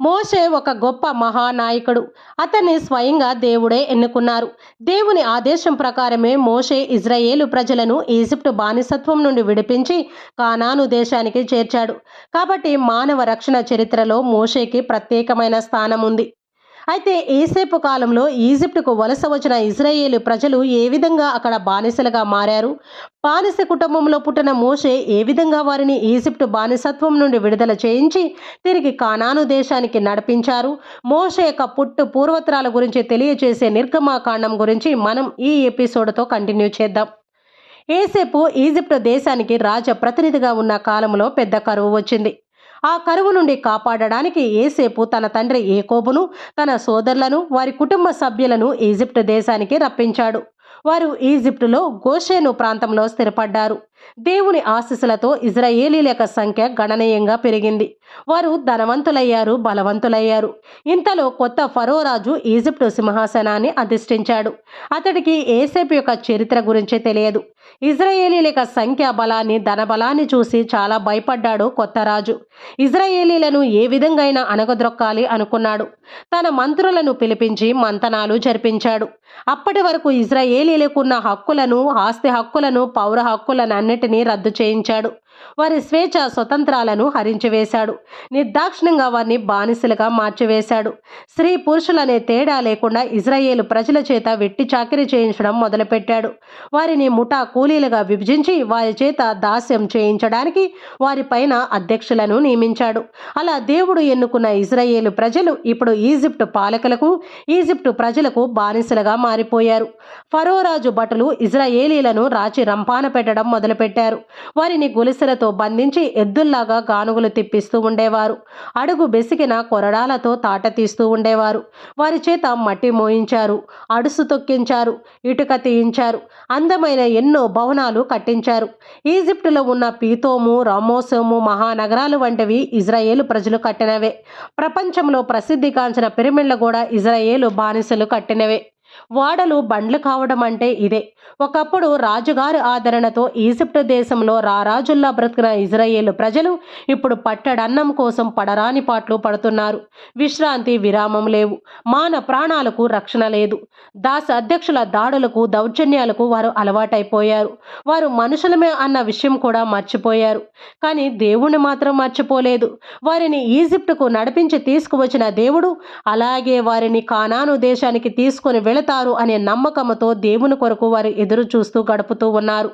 మోషే ఒక గొప్ప మహానాయకుడు. అతన్ని స్వయంగా దేవుడే ఎన్నుకున్నారు. దేవుని ఆదేశం ప్రకారమే మోషే ఇజ్రాయేలు ప్రజలను ఈజిప్టు బానిసత్వం నుండి విడిపించి కానాను దేశానికి చేర్చాడు. కాబట్టి మానవ రక్షణ చరిత్రలో మోషేకి ప్రత్యేకమైన స్థానం ఉంది అయితే ఏసేపు కాలంలో ఈజిప్టుకు వలస వచ్చిన ఇజ్రాయేల్ ప్రజలు ఏ విధంగా అక్కడ బానిసలుగా మారారు? బానిస కుటుంబంలో పుట్టిన మోషే ఏ విధంగా వారిని ఈజిప్టు బానిసత్వం నుండి విడుదల చేయించి తిరిగి కానాను దేశానికి నడిపించారు? మోషే యొక్క పుట్టు పూర్వత్రాల గురించి తెలియచేసే నిర్గమాకాండం గురించి మనం ఈ ఎపిసోడ్తో కంటిన్యూ చేద్దాం. ఏసేపు ఈజిప్టు దేశానికి రాజ ప్రతినిధిగా ఉన్న కాలంలో పెద్ద కరువు వచ్చింది. ఆ కరువు నుండి కాపాడడానికి ఏసేపు తన తండ్రి ఏకోబును తన సోదరులను వారి కుటుంబ సభ్యులను ఈజిప్టు దేశానికి రప్పించాడు. వారు ఈజిప్టులో గోషేను ప్రాంతంలో స్థిరపడ్డారు. దేవుని ఆశీస్సులతో ఇజ్రాయేలీల యొక్క సంఖ్య గణనీయంగా పెరిగింది. వారు ధనవంతులయ్యారు బలవంతులయ్యారు. ఇంతలో కొత్త ఫరో రాజు ఈజిప్టు సింహాసనాన్ని అధిష్ఠించాడు. అతడికి ఏసేపు యొక్క చరిత్ర గురించి తెలియదు. ఇజ్రాయేలీల యొక్క సంఖ్య బలాన్ని ధన బలాన్ని చూసి చాలా భయపడ్డాడు కొత్త రాజు. ఇజ్రాయేలీలను ఏ విధంగా అనగద్రొక్కాలి అనుకున్నాడు. తన మంత్రులను పిలిపించి మంతనాలు జరిపించాడు. అప్పటి వరకు ఇజ్రాయేలీలకున్న హక్కులను ఆస్తి హక్కులను పౌర హక్కులను అన్నిటినీ రద్దు చేయించాడు. వారి స్వేచ్ఛ స్వతంత్రాలను హరించివేశాడు. నిర్దాక్షిణ్యంగా వారిని బానిసలుగా మార్చివేశాడు. స్త్రీ పురుషులనే తేడా లేకుండా ఇజ్రాయేలు ప్రజల చేత వెట్టి చాకిరీ చేయించడం మొదలుపెట్టాడు. వారిని ముఠా కూలీలుగా విభజించి వారి చేత దాస్యం చేయించడానికి వారిపైన అధ్యక్షులను నియమించాడు. అలా దేవుడు ఎన్నుకున్న ఇజ్రాయేలు ప్రజలు ఇప్పుడు ఈజిప్టు పాలకులకు ఈజిప్టు ప్రజలకు బానిసలుగా మారిపోయారు. ఫరోరాజు భటులు ఇజ్రాయేలీలను రాచి రంపాన పెట్టడం మొదలుపెట్టారు. వారిని గొలుసులతో బంధించి ఎద్దుల్లాగా గానుగులు తిప్పిస్తూ ఉండేవారు. అడుగు బెసికిన కొరడాలతో తాట తీస్తూ ఉండేవారు. వారి చేత మట్టి మోయించారు. అడుసు తొక్కించారు. ఇటుక తీయించారు. అందమైన ఎన్నో భవనాలు కట్టించారు. ఈజిప్టులో ఉన్న పీతోము రామోసోము మహానగరాలు వంటివి ఇజ్రాయేలు ప్రజలు కట్టినవే. ప్రపంచంలో ప్రసిద్ధిగాంచిన పిరమిడ్లు కూడా ఇజ్రాయేలు బానిసలు కట్టినవే. వాడలు బండ్లు కావడం అంటే ఇదే. ఒకప్పుడు రాజుగారి ఆదరణతో ఈజిప్టు దేశంలో రారాజుల్లా బ్రతికిన ఇజ్రాయేల్ ప్రజలు ఇప్పుడు పట్టడన్నం కోసం పడరాని పాటలు పడుతున్నారు. విశ్రాంతి విరామం లేవు. మాన ప్రాణాలకు రక్షణ లేదు. దాస అధ్యక్షుల దాడులకు దౌర్జన్యాలకు వారు అలవాటైపోయారు. వారు మనుషులమే అన్న విషయం కూడా మర్చిపోయారు. కానీ దేవుణ్ణి మాత్రం మర్చిపోలేదు. వారిని ఈజిప్టుకు నడిపించి తీసుకువచ్చిన దేవుడు అలాగే వారిని కానాను దేశానికి తీసుకొని వెళతారు అనే నమ్మకంతో దేవుని కొరకు వారు ఎదురు చూస్తూ గడుపుతూ ఉన్నారు.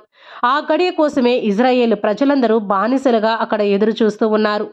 ఆ గడియ కోసమే ఇజ్రాయేల్ ప్రజలందరూ బానిసలుగా అక్కడ ఎదురు చూస్తూ ఉన్నారు.